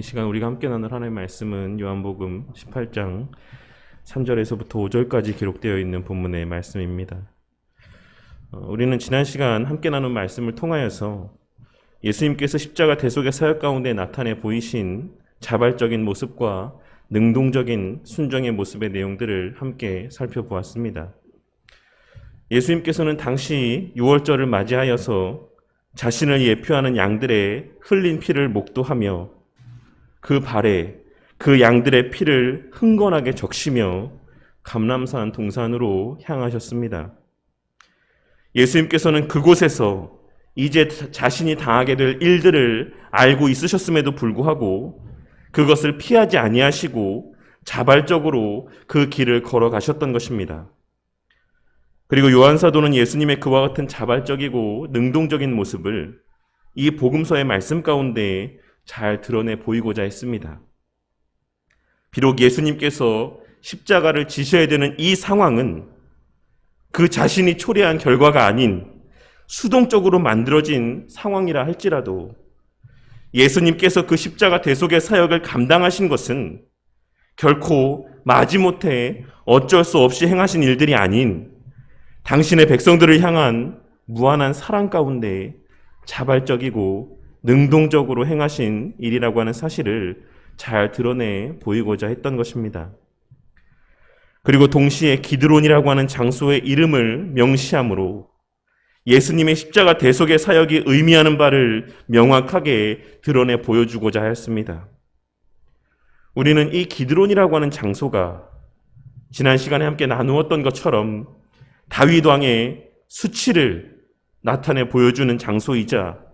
이 시간 우리가 함께 나눌 하나님의 말씀은 요한복음 18장 3절에서부터 5절까지 기록되어 있는 본문의 말씀입니다. 어, 우리는 지난 시간 함께 나눈 말씀을 통하여서 예수님께서 십자가 대속의 사역 가운데 나타내 보이신 자발적인 모습과 능동적인 순종의 모습의 내용들을 함께 살펴보았습니다. 예수님께서는 당시 6월절을 맞이하여서 자신을 예표하는 양들의 흘린 피를 목도하며 그 발에 그 양들의 피를 흥건하게 적시며 감람산 동산으로 향하셨습니다. 예수님께서는 그곳에서 이제 자신이 당하게 될 일들을 알고 있으셨음에도 불구하고 그것을 피하지 아니하시고 자발적으로 그 길을 걸어가셨던 것입니다. 그리고 요한사도는 예수님의 그와 같은 자발적이고 능동적인 모습을 이 복음서의 말씀 가운데 잘 드러내 보이고자 했습니다. 비록 예수님께서 십자가를 지셔야 되는 이 상황은 그 자신이 초래한 결과가 아닌 수동적으로 만들어진 상황이라 할지라도 예수님께서 그 십자가 대속의 사역을 감당하신 것은 결코 마지못해 어쩔 수 없이 행하신 일들이 아닌 당신의 백성들을 향한 무한한 사랑 가운데 자발적이고 능동적으로 행하신 일이라고 하는 사실을 잘 드러내 보이고자 했던 것입니다. 그리고 동시에 기드론이라고 하는 장소의 이름을 명시함으로 예수님의 십자가 대속의 사역이 의미하는 바를 명확하게 드러내 보여주고자 하였습니다. 우리는 이 기드론이라고 하는 장소가 지난 시간에 함께 나누었던 것처럼 다윗 왕의 수치를 나타내 보여주는 장소이자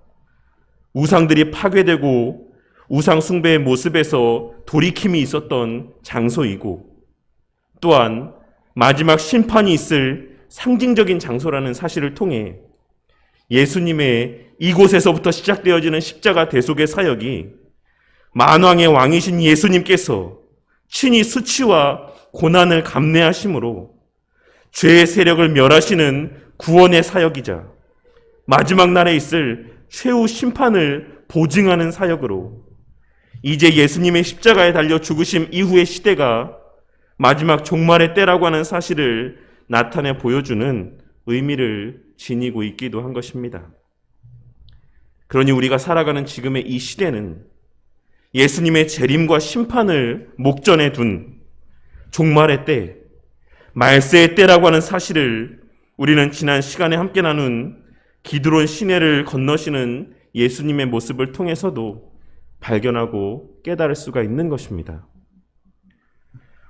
우상들이 파괴되고 우상 숭배의 모습에서 돌이킴이 있었던 장소이고 또한 마지막 심판이 있을 상징적인 장소라는 사실을 통해 예수님의 이곳에서부터 시작되어지는 십자가 대속의 사역이 만왕의 왕이신 예수님께서 친히 수치와 고난을 감내하심으로 죄의 세력을 멸하시는 구원의 사역이자 마지막 날에 있을 최후 심판을 보증하는 사역으로 이제 예수님의 십자가에 달려 죽으심 이후의 시대가 마지막 종말의 때라고 하는 사실을 나타내 보여주는 의미를 지니고 있기도 한 것입니다. 그러니 우리가 살아가는 지금의 이 시대는 예수님의 재림과 심판을 목전에 둔 종말의 때, 말세의 때라고 하는 사실을 우리는 지난 시간에 함께 나눈 기드론 시내를 건너시는 예수님의 모습을 통해서도 발견하고 깨달을 수가 있는 것입니다.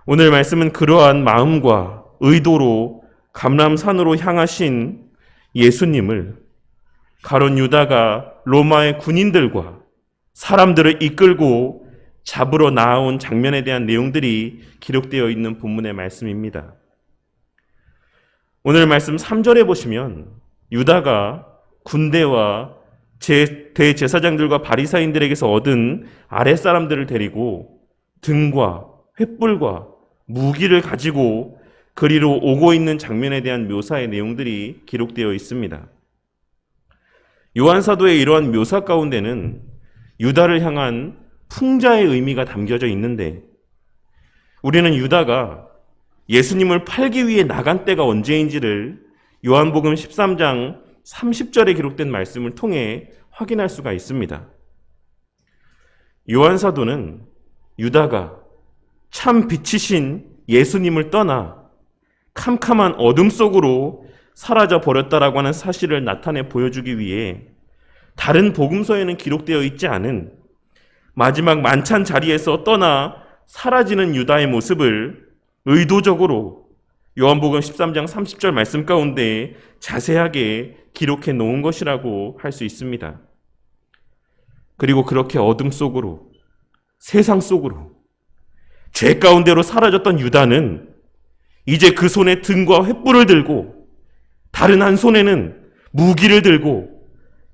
오늘 말씀은 그러한 마음과 의도로 감람산으로 향하신 예수님을 가론 유다가 로마의 군인들과 사람들을 이끌고 잡으러 나아온 장면에 대한 내용들이 기록되어 있는 본문의 말씀입니다. 오늘 말씀 3절에 보시면 유다가 군대와 제, 대제사장들과 바리사인들에게서 얻은 아랫 사람들을 데리고 등과 횃불과 무기를 가지고 그리로 오고 있는 장면에 대한 묘사의 내용들이 기록되어 있습니다. 요한사도의 이러한 묘사 가운데는 유다를 향한 풍자의 의미가 담겨져 있는데 우리는 유다가 예수님을 팔기 위해 나간 때가 언제인지를 요한복음 13장 30절에 기록된 말씀을 통해 확인할 수가 있습니다. 요한 사도는 유다가 참 빛이신 예수님을 떠나 캄캄한 어둠 속으로 사라져 버렸다라고 하는 사실을 나타내 보여주기 위해 다른 복음서에는 기록되어 있지 않은 마지막 만찬 자리에서 떠나 사라지는 유다의 모습을 의도적으로 요한복음 13장 30절 말씀 가운데 자세하게 기록해 놓은 것이라고 할 수 있습니다. 그리고 그렇게 어둠 속으로 세상 속으로 죄 가운데로 사라졌던 유다는 이제 그 손에 등과 횃불을 들고 다른 한 손에는 무기를 들고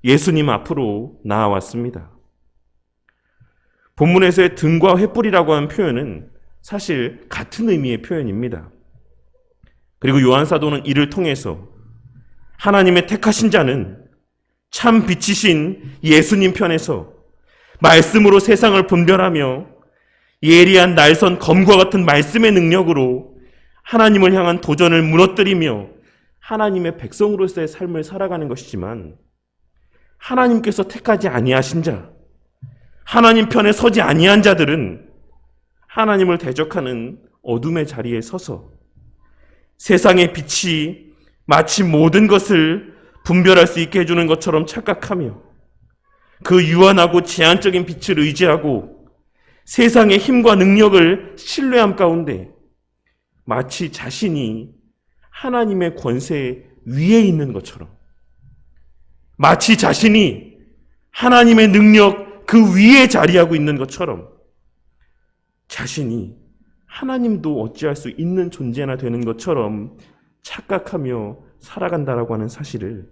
예수님 앞으로 나아왔습니다. 본문에서의 등과 횃불이라고 하는 표현은 사실 같은 의미의 표현입니다. 그리고 요한사도는 이를 통해서 하나님의 택하신 자는 참 빛이신 예수님 편에서 말씀으로 세상을 분별하며 예리한 날선 검과 같은 말씀의 능력으로 하나님을 향한 도전을 무너뜨리며 하나님의 백성으로서의 삶을 살아가는 것이지만 하나님께서 택하지 아니하신 자, 하나님 편에 서지 아니한 자들은 하나님을 대적하는 어둠의 자리에 서서 세상의 빛이 마치 모든 것을 분별할 수 있게 해주는 것처럼 착각하며 그 유한하고 제한적인 빛을 의지하고 세상의 힘과 능력을 신뢰함 가운데 마치 자신이 하나님의 권세 위에 있는 것처럼 마치 자신이 하나님의 능력 그 위에 자리하고 있는 것처럼 자신이 하나님도 어찌할 수 있는 존재나 되는 것처럼 착각하며 살아간다라고 하는 사실을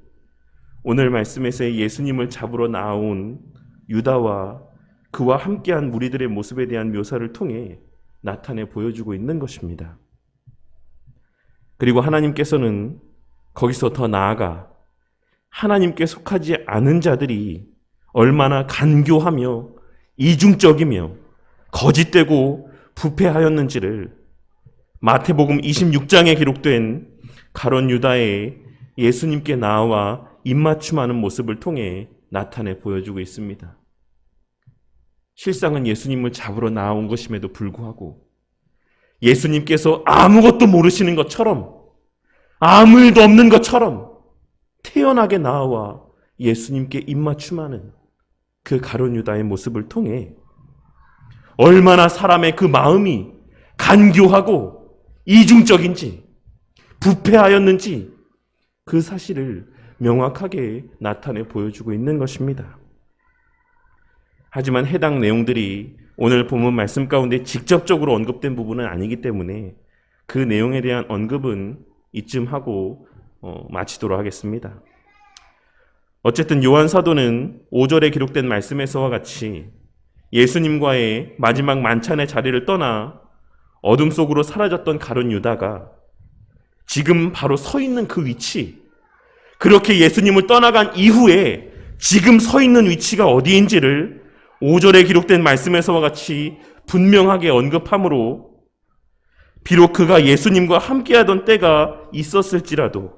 오늘 말씀에서 예수님을 잡으러 나온 유다와 그와 함께한 무리들의 모습에 대한 묘사를 통해 나타내 보여주고 있는 것입니다. 그리고 하나님께서는 거기서 더 나아가 하나님께 속하지 않은 자들이 얼마나 간교하며 이중적이며 거짓되고 부패하였는지를 마태복음 26장에 기록된 가론 유다의 예수님께 나와 입맞춤하는 모습을 통해 나타내 보여주고 있습니다. 실상은 예수님을 잡으러 나온 것임에도 불구하고 예수님께서 아무것도 모르시는 것처럼 아무 일도 없는 것처럼 태연하게 나와 예수님께 입맞춤하는 그 가론 유다의 모습을 통해 얼마나 사람의 그 마음이 간교하고 이중적인지 부패하였는지 그 사실을 명확하게 나타내 보여주고 있는 것입니다. 하지만 해당 내용들이 오늘 본문 말씀 가운데 직접적으로 언급된 부분은 아니기 때문에 그 내용에 대한 언급은 이쯤 하고 어, 마치도록 하겠습니다. 어쨌든 요한 사도는 5절에 기록된 말씀에서와 같이 예수님과의 마지막 만찬의 자리를 떠나 어둠 속으로 사라졌던 가론 유다가 지금 바로 서 있는 그 위치, 그렇게 예수님을 떠나간 이후에 지금 서 있는 위치가 어디인지를 5절에 기록된 말씀에서와 같이 분명하게 언급하므로 비록 그가 예수님과 함께하던 때가 있었을지라도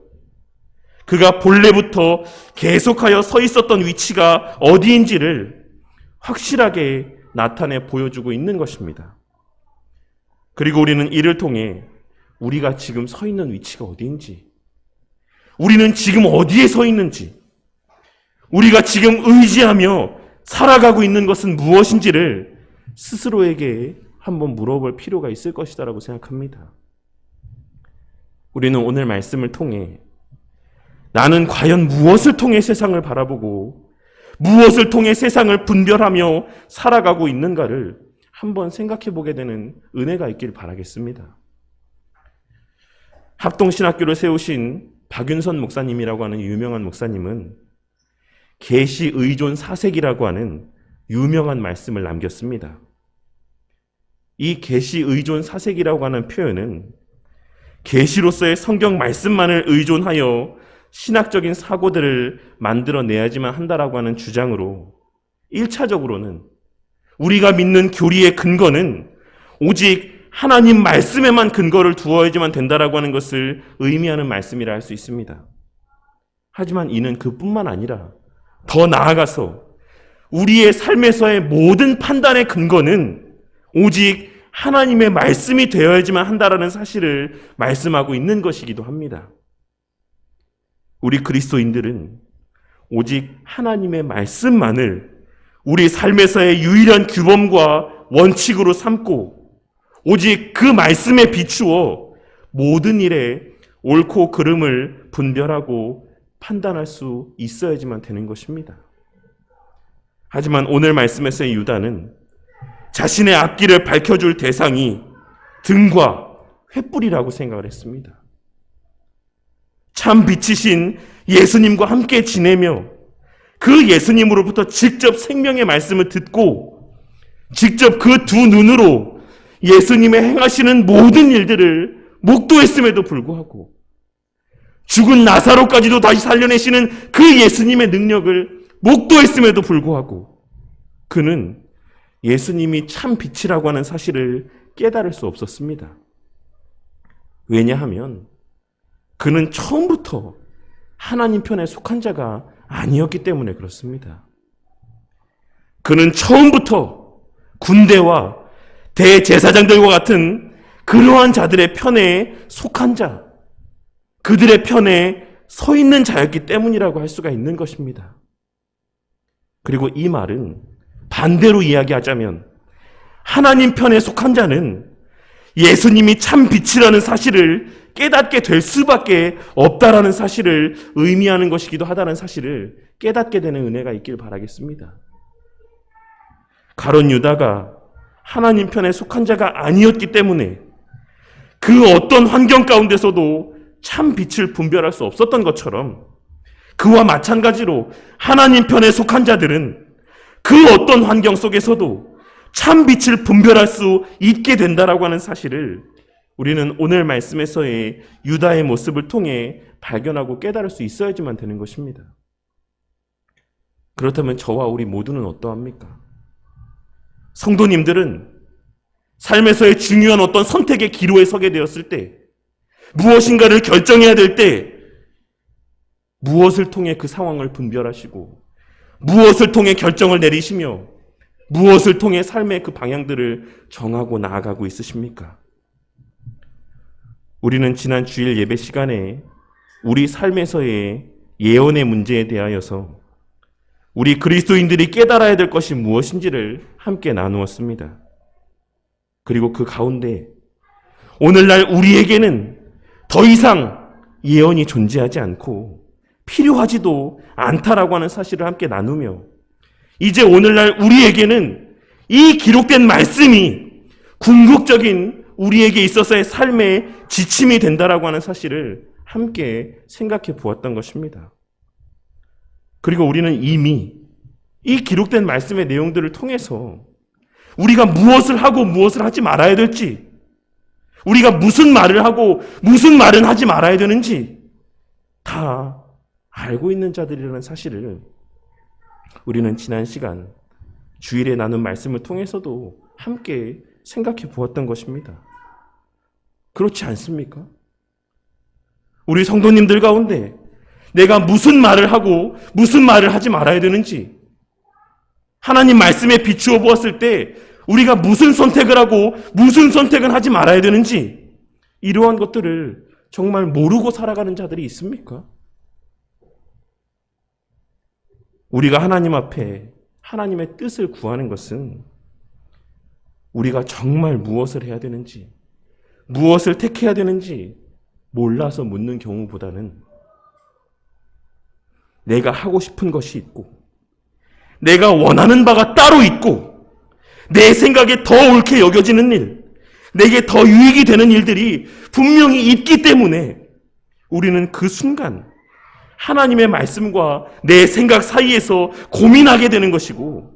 그가 본래부터 계속하여 서 있었던 위치가 어디인지를 확실하게 나타내 보여주고 있는 것입니다. 그리고 우리는 이를 통해 우리가 지금 서 있는 위치가 어디인지, 우리는 지금 어디에 서 있는지, 우리가 지금 의지하며 살아가고 있는 것은 무엇인지를 스스로에게 한번 물어볼 필요가 있을 것이다라고 생각합니다. 우리는 오늘 말씀을 통해 나는 과연 무엇을 통해 세상을 바라보고 무엇을 통해 세상을 분별하며 살아가고 있는가를 한번 생각해 보게 되는 은혜가 있길 바라겠습니다. 합동신학교를 세우신 박윤선 목사님이라고 하는 유명한 목사님은 계시 의존 사색이라고 하는 유명한 말씀을 남겼습니다. 이 계시 의존 사색이라고 하는 표현은 계시로서의 성경 말씀만을 의존하여 신학적인 사고들을 만들어내야지만 한다라고 하는 주장으로 1차적으로는 우리가 믿는 교리의 근거는 오직 하나님 말씀에만 근거를 두어야지만 된다라고 하는 것을 의미하는 말씀이라 할 수 있습니다. 하지만 이는 그뿐만 아니라 더 나아가서 우리의 삶에서의 모든 판단의 근거는 오직 하나님의 말씀이 되어야지만 한다라는 사실을 말씀하고 있는 것이기도 합니다. 우리 그리스도인들은 오직 하나님의 말씀만을 우리 삶에서의 유일한 규범과 원칙으로 삼고 오직 그 말씀에 비추어 모든 일에 옳고 그름을 분별하고 판단할 수 있어야지만 되는 것입니다. 하지만 오늘 말씀에서의 유다는 자신의 앞길을 밝혀줄 대상이 등과 횃불이라고 생각을 했습니다. 참 빛이신 예수님과 함께 지내며 그 예수님으로부터 직접 생명의 말씀을 듣고 직접 그 두 눈으로 예수님의 행하시는 모든 일들을 목도했음에도 불구하고 죽은 나사로까지도 다시 살려내시는 그 예수님의 능력을 목도했음에도 불구하고 그는 예수님이 참 빛이라고 하는 사실을 깨달을 수 없었습니다. 왜냐하면 그는 처음부터 하나님 편에 속한 자가 아니었기 때문에 그렇습니다. 그는 처음부터 군대와 대제사장들과 같은 그러한 자들의 편에 속한 자, 그들의 편에 서 있는 자였기 때문이라고 할 수가 있는 것입니다. 그리고 이 말은 반대로 이야기하자면 하나님 편에 속한 자는 예수님이 참 빛이라는 사실을 깨닫게 될 수밖에 없다라는 사실을 의미하는 것이기도 하다는 사실을 깨닫게 되는 은혜가 있길 바라겠습니다. 가론 유다가 하나님 편에 속한 자가 아니었기 때문에 그 어떤 환경 가운데서도 참 빛을 분별할 수 없었던 것처럼 그와 마찬가지로 하나님 편에 속한 자들은 그 어떤 환경 속에서도 참 빛을 분별할 수 있게 된다라고 하는 사실을 우리는 오늘 말씀에서의 유다의 모습을 통해 발견하고 깨달을 수 있어야지만 되는 것입니다. 그렇다면 저와 우리 모두는 어떠합니까? 성도님들은 삶에서의 중요한 어떤 선택의 기로에 서게 되었을 때 무엇인가를 결정해야 될 때 무엇을 통해 그 상황을 분별하시고 무엇을 통해 결정을 내리시며 무엇을 통해 삶의 그 방향들을 정하고 나아가고 있으십니까? 우리는 지난 주일 예배 시간에 우리 삶에서의 예언의 문제에 대하여서 우리 그리스도인들이 깨달아야 될 것이 무엇인지를 함께 나누었습니다. 그리고 그 가운데 오늘날 우리에게는 더 이상 예언이 존재하지 않고 필요하지도 않다라고 하는 사실을 함께 나누며 이제 오늘날 우리에게는 이 기록된 말씀이 궁극적인 우리에게 있어서의 삶의 지침이 된다라고 하는 사실을 함께 생각해 보았던 것입니다. 그리고 우리는 이미 이 기록된 말씀의 내용들을 통해서 우리가 무엇을 하고 무엇을 하지 말아야 될지, 우리가 무슨 말을 하고 무슨 말은 하지 말아야 되는지 다 알고 있는 자들이라는 사실을 우리는 지난 시간 주일에 나눈 말씀을 통해서도 함께 생각해 보았던 것입니다. 그렇지 않습니까? 우리 성도님들 가운데 내가 무슨 말을 하고 무슨 말을 하지 말아야 되는지 하나님 말씀에 비추어 보았을 때 우리가 무슨 선택을 하고 무슨 선택은 하지 말아야 되는지 이러한 것들을 정말 모르고 살아가는 자들이 있습니까? 우리가 하나님 앞에 하나님의 뜻을 구하는 것은 우리가 정말 무엇을 해야 되는지, 무엇을 택해야 되는지 몰라서 묻는 경우보다는 내가 하고 싶은 것이 있고, 내가 원하는 바가 따로 있고, 내 생각에 더 옳게 여겨지는 일, 내게 더 유익이 되는 일들이 분명히 있기 때문에 우리는 그 순간 하나님의 말씀과 내 생각 사이에서 고민하게 되는 것이고,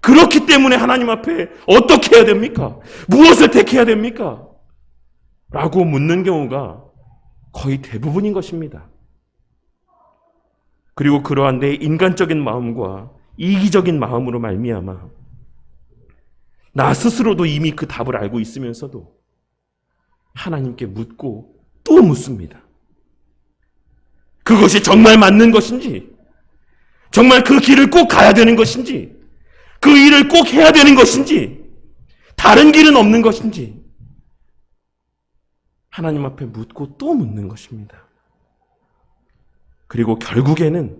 그렇기 때문에 하나님 앞에 어떻게 해야 됩니까? 무엇을 택해야 됩니까? 라고 묻는 경우가 거의 대부분인 것입니다. 그리고 그러한 내 인간적인 마음과 이기적인 마음으로 말미암아 나 스스로도 이미 그 답을 알고 있으면서도 하나님께 묻고 또 묻습니다. 그것이 정말 맞는 것인지, 정말 그 길을 꼭 가야 되는 것인지, 그 일을 꼭 해야 되는 것인지, 다른 길은 없는 것인지, 하나님 앞에 묻고 또 묻는 것입니다. 그리고 결국에는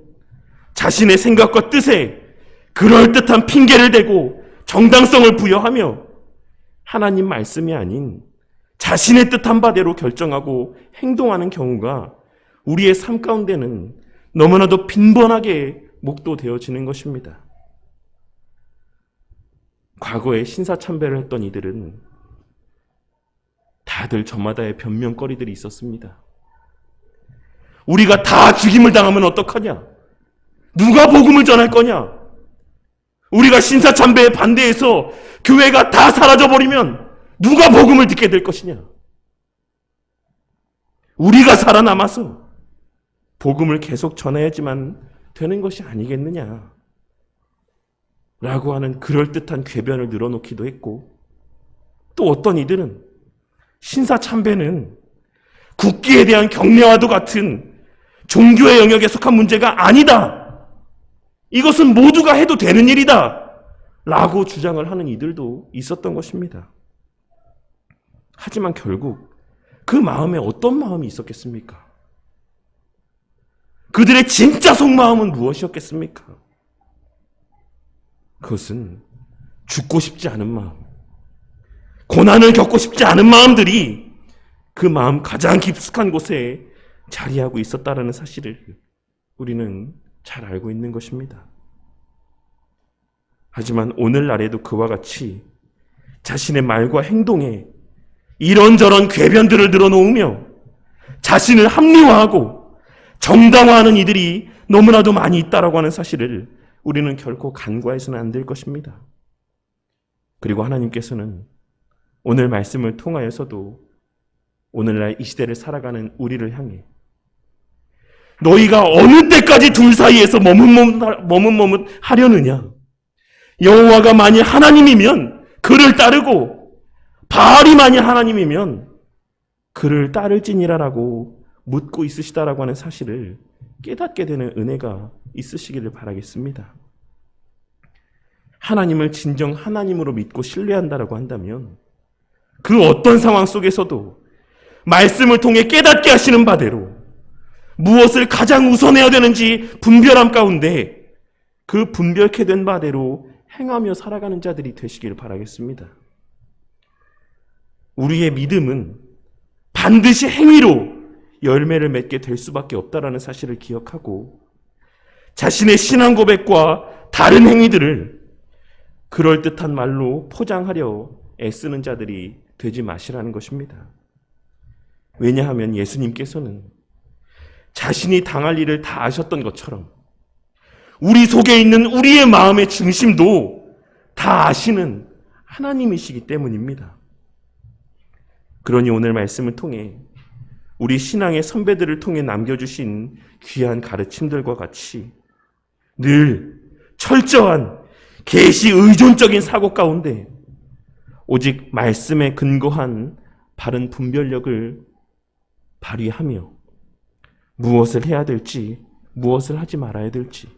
자신의 생각과 뜻에 그럴듯한 핑계를 대고 정당성을 부여하며 하나님 말씀이 아닌 자신의 뜻한 바대로 결정하고 행동하는 경우가 우리의 삶 가운데는 너무나도 빈번하게 목도되어지는 것입니다. 과거에 신사참배를 했던 이들은 다들 저마다의 변명거리들이 있었습니다. 우리가 다 죽임을 당하면 어떡하냐? 누가 복음을 전할 거냐? 우리가 신사참배에 반대해서 교회가 다 사라져버리면 누가 복음을 듣게 될 것이냐? 우리가 살아남아서 복음을 계속 전해야지만 되는 것이 아니겠느냐? 라고 하는 그럴듯한 궤변을 늘어놓기도 했고 또 어떤 이들은 신사 참배는 국기에 대한 경례와도 같은 종교의 영역에 속한 문제가 아니다. 이것은 모두가 해도 되는 일이다. 라고 주장을 하는 이들도 있었던 것입니다. 하지만 결국 그 마음에 어떤 마음이 있었겠습니까? 그들의 진짜 속마음은 무엇이었겠습니까? 그것은 죽고 싶지 않은 마음, 고난을 겪고 싶지 않은 마음들이 그 마음 가장 깊숙한 곳에 자리하고 있었다라는 사실을 우리는 잘 알고 있는 것입니다. 하지만 오늘날에도 그와 같이 자신의 말과 행동에 이런저런 궤변들을 늘어놓으며 자신을 합리화하고 정당화하는 이들이 너무나도 많이 있다라고 하는 사실을 우리는 결코 간과해서는 안 될 것입니다. 그리고 하나님께서는 오늘 말씀을 통하여서도 오늘날 이 시대를 살아가는 우리를 향해 너희가 어느 때까지 둘 사이에서 머뭇머뭇 하려느냐? 여호와가 만일 하나님이면 그를 따르고 바알이 만일 하나님이면 그를 따를지니라라고 묻고 있으시다라고 하는 사실을 깨닫게 되는 은혜가 있으시기를 바라겠습니다. 하나님을 진정 하나님으로 믿고 신뢰한다라고 한다면 그 어떤 상황 속에서도 말씀을 통해 깨닫게 하시는 바대로 무엇을 가장 우선해야 되는지 분별함 가운데 그 분별케 된 바대로 행하며 살아가는 자들이 되시기를 바라겠습니다. 우리의 믿음은 반드시 행위로 열매를 맺게 될 수밖에 없다라는 사실을 기억하고 자신의 신앙 고백과 다른 행위들을 그럴듯한 말로 포장하려 애쓰는 자들이 되지 마시라는 것입니다. 왜냐하면 예수님께서는 자신이 당할 일을 다 아셨던 것처럼 우리 속에 있는 우리의 마음의 중심도 다 아시는 하나님이시기 때문입니다. 그러니 오늘 말씀을 통해 우리 신앙의 선배들을 통해 남겨주신 귀한 가르침들과 같이 늘 철저한 계시 의존적인 사고 가운데 오직 말씀에 근거한 바른 분별력을 발휘하며 무엇을 해야 될지, 무엇을 하지 말아야 될지,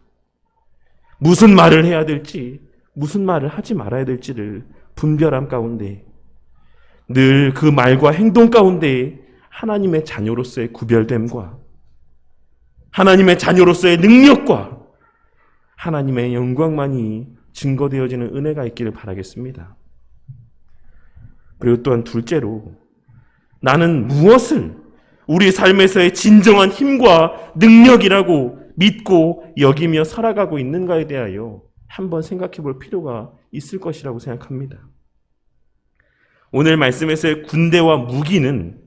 무슨 말을 해야 될지, 무슨 말을 하지 말아야 될지를 분별함 가운데 늘 그 말과 행동 가운데 하나님의 자녀로서의 구별됨과 하나님의 자녀로서의 능력과 하나님의 영광만이 증거되어지는 은혜가 있기를 바라겠습니다. 그리고 또한 둘째로 나는 무엇을 우리 삶에서의 진정한 힘과 능력이라고 믿고 여기며 살아가고 있는가에 대하여 한번 생각해 볼 필요가 있을 것이라고 생각합니다. 오늘 말씀에서의 군대와 무기는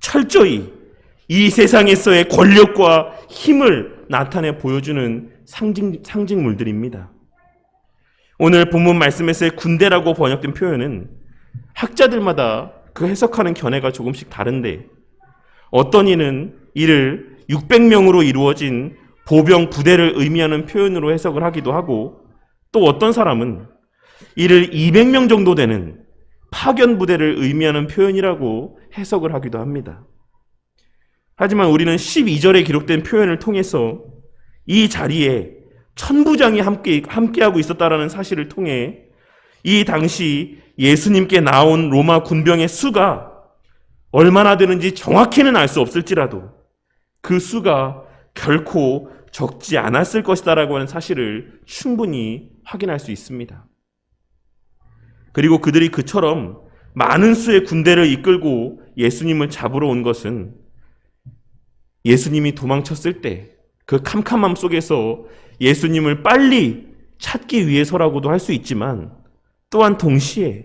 철저히 이 세상에서의 권력과 힘을 나타내 보여주는 상징, 상징물들입니다. 오늘 본문 말씀에서의 군대라고 번역된 표현은 학자들마다 그 해석하는 견해가 조금씩 다른데 어떤 이는 이를 600명으로 이루어진 보병 부대를 의미하는 표현으로 해석을 하기도 하고 또 어떤 사람은 이를 200명 정도 되는 파견 부대를 의미하는 표현이라고 해석을 하기도 합니다. 하지만 우리는 12절에 기록된 표현을 통해서 이 자리에 천부장이 함께, 함께하고 있었다라는 사실을 통해 이 당시 예수님께 나온 로마 군병의 수가 얼마나 되는지 정확히는 알 수 없을지라도 그 수가 결코 적지 않았을 것이다라고 하는 사실을 충분히 확인할 수 있습니다. 그리고 그들이 그처럼 많은 수의 군대를 이끌고 예수님을 잡으러 온 것은 예수님이 도망쳤을 때 그 캄캄함 속에서 예수님을 빨리 찾기 위해서라고도 할 수 있지만 또한 동시에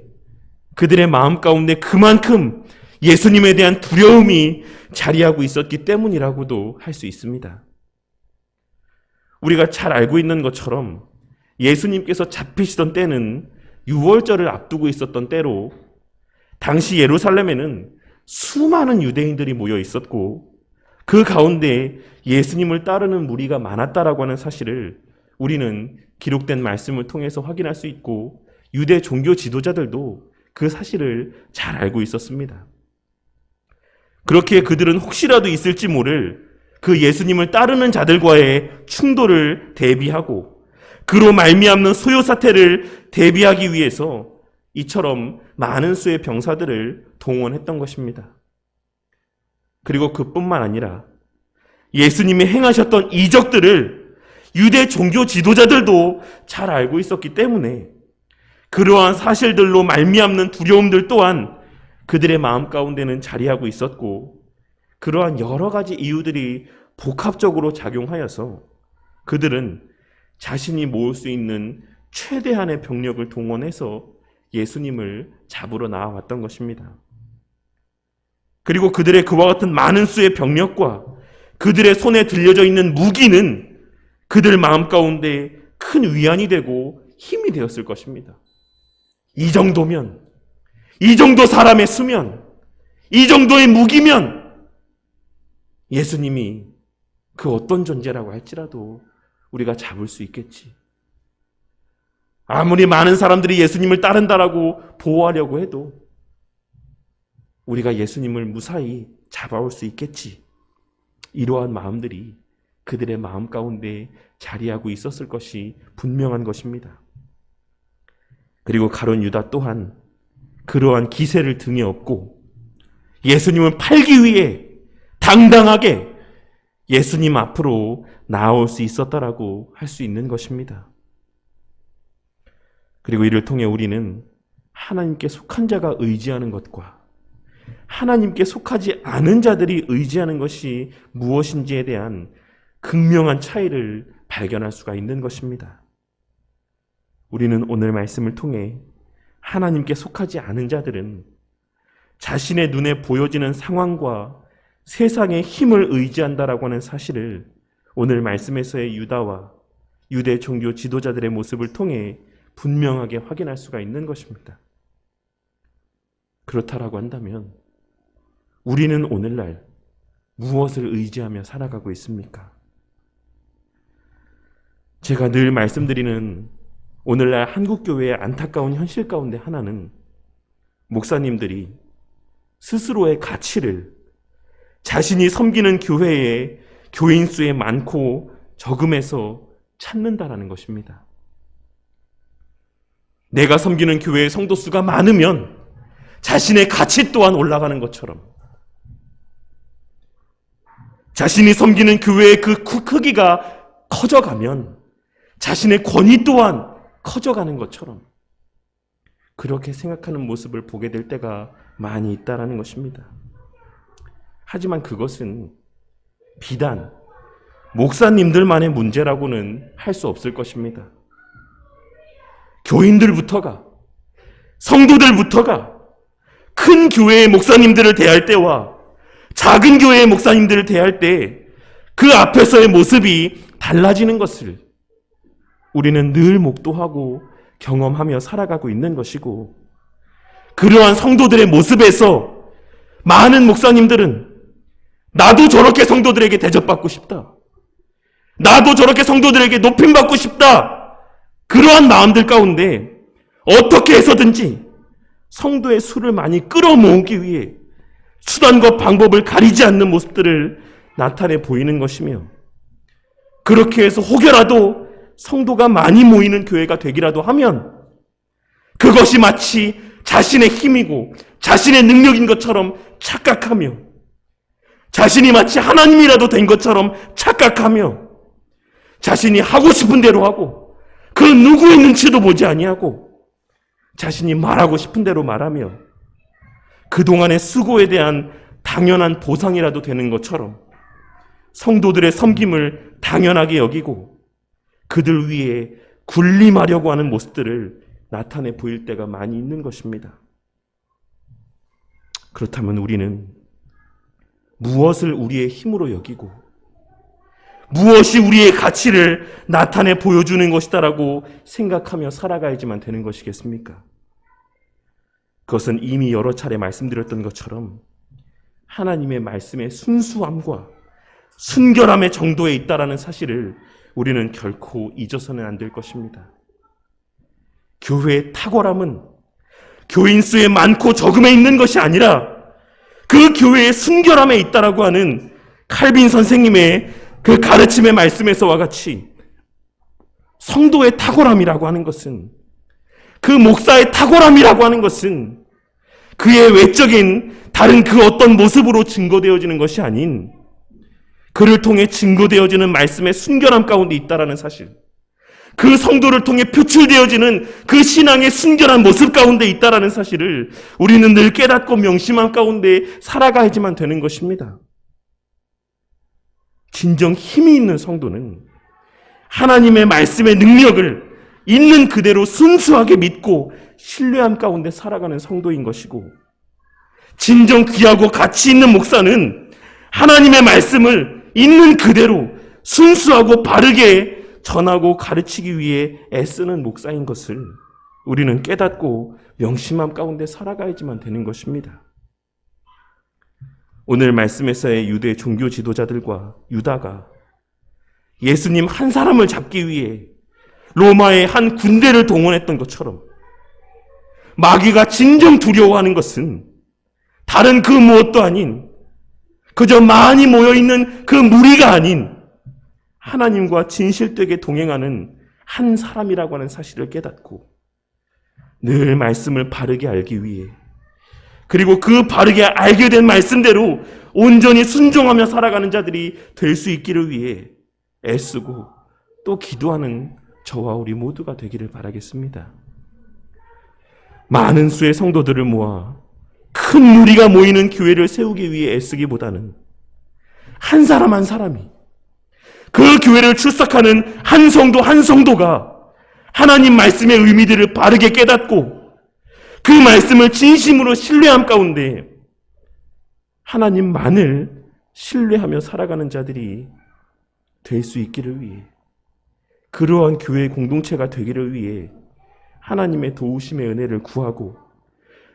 그들의 마음 가운데 그만큼 예수님에 대한 두려움이 자리하고 있었기 때문이라고도 할 수 있습니다. 우리가 잘 알고 있는 것처럼 예수님께서 잡히시던 때는 6월절을 앞두고 있었던 때로 당시 예루살렘에는 수많은 유대인들이 모여 있었고 그 가운데 예수님을 따르는 무리가 많았다라고 하는 사실을 우리는 기록된 말씀을 통해서 확인할 수 있고 유대 종교 지도자들도 그 사실을 잘 알고 있었습니다. 그렇게 그들은 혹시라도 있을지 모를 그 예수님을 따르는 자들과의 충돌을 대비하고 그로 말미암는 소요 사태를 대비하기 위해서 이처럼 많은 수의 병사들을 동원했던 것입니다. 그리고 그뿐만 아니라 예수님이 행하셨던 이적들을 유대 종교 지도자들도 잘 알고 있었기 때문에 그러한 사실들로 말미암는 두려움들 또한 그들의 마음 가운데는 자리하고 있었고 그러한 여러 가지 이유들이 복합적으로 작용하여서 그들은 자신이 모을 수 있는 최대한의 병력을 동원해서 예수님을 잡으러 나아왔던 것입니다. 그리고 그들의 그와 같은 많은 수의 병력과 그들의 손에 들려져 있는 무기는 그들 마음 가운데 큰 위안이 되고 힘이 되었을 것입니다. 이 정도면, 이 정도 사람의 수면, 이 정도의 무기면 예수님이 그 어떤 존재라고 할지라도 우리가 잡을 수 있겠지. 아무리 많은 사람들이 예수님을 따른다라고 보호하려고 해도 우리가 예수님을 무사히 잡아올 수 있겠지. 이러한 마음들이 그들의 마음 가운데 자리하고 있었을 것이 분명한 것입니다. 그리고 가론 유다 또한 그러한 기세를 등에 업고 예수님을 팔기 위해 당당하게 예수님 앞으로 나올 수 있었다라고 할 수 있는 것입니다. 그리고 이를 통해 우리는 하나님께 속한 자가 의지하는 것과 하나님께 속하지 않은 자들이 의지하는 것이 무엇인지에 대한 극명한 차이를 발견할 수가 있는 것입니다. 우리는 오늘 말씀을 통해 하나님께 속하지 않은 자들은 자신의 눈에 보여지는 상황과 세상의 힘을 의지한다라고 하는 사실을 오늘 말씀에서의 유다와 유대 종교 지도자들의 모습을 통해 분명하게 확인할 수가 있는 것입니다. 그렇다라고 한다면 우리는 오늘날 무엇을 의지하며 살아가고 있습니까? 제가 늘 말씀드리는 오늘날 한국 교회의 안타까운 현실 가운데 하나는 목사님들이 스스로의 가치를 자신이 섬기는 교회의 교인 수의 많고 적음에서 찾는다라는 것입니다. 내가 섬기는 교회의 성도 수가 많으면 자신의 가치 또한 올라가는 것처럼 자신이 섬기는 교회의 그 크기가 커져가면 자신의 권위 또한 커져가는 것처럼 그렇게 생각하는 모습을 보게 될 때가 많이 있다라는 것입니다. 하지만 그것은 비단 목사님들만의 문제라고는 할 수 없을 것입니다. 교인들부터가 성도들부터가 큰 교회의 목사님들을 대할 때와 작은 교회의 목사님들을 대할 때 그 앞에서의 모습이 달라지는 것을 우리는 늘 목도하고 경험하며 살아가고 있는 것이고 그러한 성도들의 모습에서 많은 목사님들은 나도 저렇게 성도들에게 대접받고 싶다. 나도 저렇게 성도들에게 높임받고 싶다. 그러한 마음들 가운데 어떻게 해서든지 성도의 수를 많이 끌어모으기 위해 수단과 방법을 가리지 않는 모습들을 나타내 보이는 것이며 그렇게 해서 혹여라도 성도가 많이 모이는 교회가 되기라도 하면 그것이 마치 자신의 힘이고 자신의 능력인 것처럼 착각하며 자신이 마치 하나님이라도 된 것처럼 착각하며 자신이 하고 싶은 대로 하고 그 누구의 눈치도 보지 아니하고 자신이 말하고 싶은 대로 말하며 그동안의 수고에 대한 당연한 보상이라도 되는 것처럼 성도들의 섬김을 당연하게 여기고 그들 위에 군림하려고 하는 모습들을 나타내 보일 때가 많이 있는 것입니다. 그렇다면 우리는 무엇을 우리의 힘으로 여기고 무엇이 우리의 가치를 나타내 보여주는 것이다라고 생각하며 살아가야지만 되는 것이겠습니까? 그것은 이미 여러 차례 말씀드렸던 것처럼 하나님의 말씀의 순수함과 순결함의 정도에 있다라는 사실을 우리는 결코 잊어서는 안 될 것입니다. 교회의 탁월함은 교인 수의 많고 적음에 있는 것이 아니라 그 교회의 순결함에 있다라고 하는 칼빈 선생님의 그 가르침의 말씀에서와 같이 성도의 탁월함이라고 하는 것은 그 목사의 탁월함이라고 하는 것은 그의 외적인 다른 그 어떤 모습으로 증거되어지는 것이 아닌 그를 통해 증거되어지는 말씀의 순결함 가운데 있다라는 사실. 그 성도를 통해 표출되어지는 그 신앙의 순결한 모습 가운데 있다라는 사실을 우리는 늘 깨닫고 명심한 가운데 살아가야지만 되는 것입니다. 진정 힘이 있는 성도는 하나님의 말씀의 능력을 있는 그대로 순수하게 믿고 신뢰함 가운데 살아가는 성도인 것이고 진정 귀하고 가치 있는 목사는 하나님의 말씀을 있는 그대로 순수하고 바르게 전하고 가르치기 위해 애쓰는 목사인 것을 우리는 깨닫고 명심함 가운데 살아가야지만 되는 것입니다. 오늘 말씀에서의 유대 종교 지도자들과 유다가 예수님 한 사람을 잡기 위해 로마의 한 군대를 동원했던 것처럼 마귀가 진정 두려워하는 것은 다른 그 무엇도 아닌 그저 많이 모여있는 그 무리가 아닌 하나님과 진실되게 동행하는 한 사람이라고 하는 사실을 깨닫고 늘 말씀을 바르게 알기 위해 그리고 그 바르게 알게 된 말씀대로 온전히 순종하며 살아가는 자들이 될 수 있기를 위해 애쓰고 또 기도하는 저와 우리 모두가 되기를 바라겠습니다. 많은 수의 성도들을 모아 큰 무리가 모이는 교회를 세우기 위해 애쓰기보다는 한 사람 한 사람이 그 교회를 출석하는 한 성도 한 성도가 하나님 말씀의 의미들을 바르게 깨닫고 그 말씀을 진심으로 신뢰함 가운데 하나님만을 신뢰하며 살아가는 자들이 될 수 있기를 위해 그러한 교회의 공동체가 되기를 위해 하나님의 도우심의 은혜를 구하고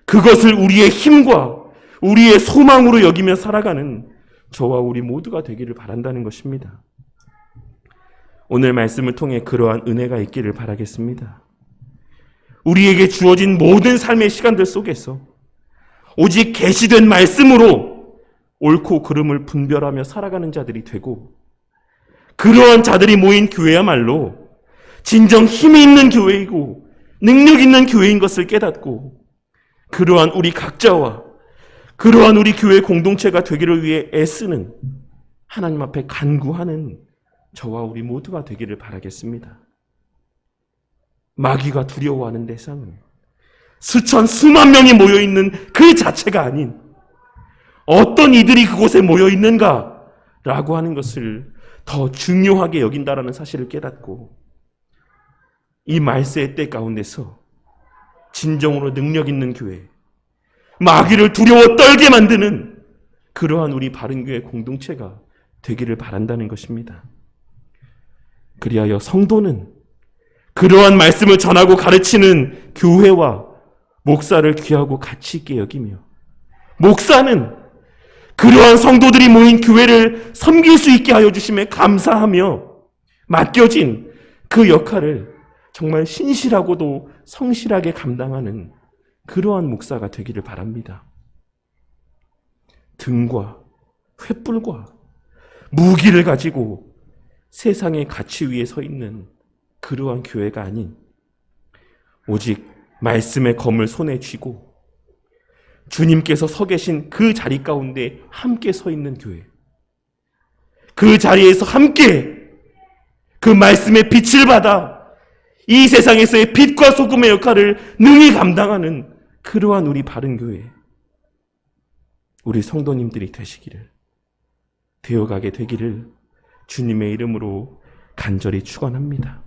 그것을 우리의 힘과 우리의 소망으로 여기며 살아가는 저와 우리 모두가 되기를 바란다는 것입니다. 오늘 말씀을 통해 그러한 은혜가 있기를 바라겠습니다. 우리에게 주어진 모든 삶의 시간들 속에서 오직 계시된 말씀으로 옳고 그름을 분별하며 살아가는 자들이 되고 그러한 자들이 모인 교회야말로 진정 힘이 있는 교회이고 능력 있는 교회인 것을 깨닫고 그러한 우리 각자와 그러한 우리 교회 공동체가 되기를 위해 애쓰는 하나님 앞에 간구하는 저와 우리 모두가 되기를 바라겠습니다. 마귀가 두려워하는 대상은 수천, 수만 명이 모여 있는 그 자체가 아닌 어떤 이들이 그곳에 모여 있는가라고 하는 것을 더 중요하게 여긴다라는 사실을 깨닫고 이 말세의 때 가운데서 진정으로 능력 있는 교회, 마귀를 두려워 떨게 만드는 그러한 우리 바른교회 공동체가 되기를 바란다는 것입니다. 그리하여 성도는 그러한 말씀을 전하고 가르치는 교회와 목사를 귀하고 가치 있게 여기며 목사는 그러한 성도들이 모인 교회를 섬길 수 있게 하여 주심에 감사하며 맡겨진 그 역할을 정말 신실하고도 성실하게 감당하는 그러한 목사가 되기를 바랍니다. 등과 횃불과 무기를 가지고 세상의 가치 위에 서 있는 그러한 교회가 아닌 오직 말씀의 검을 손에 쥐고 주님께서 서 계신 그 자리 가운데 함께 서 있는 교회. 그 자리에서 함께 그 말씀의 빛을 받아 이 세상에서의 빛과 소금의 역할을 능히 감당하는 그러한 우리 바른 교회. 우리 성도님들이 되시기를, 되어가게 되기를 주님의 이름으로 간절히 축원합니다.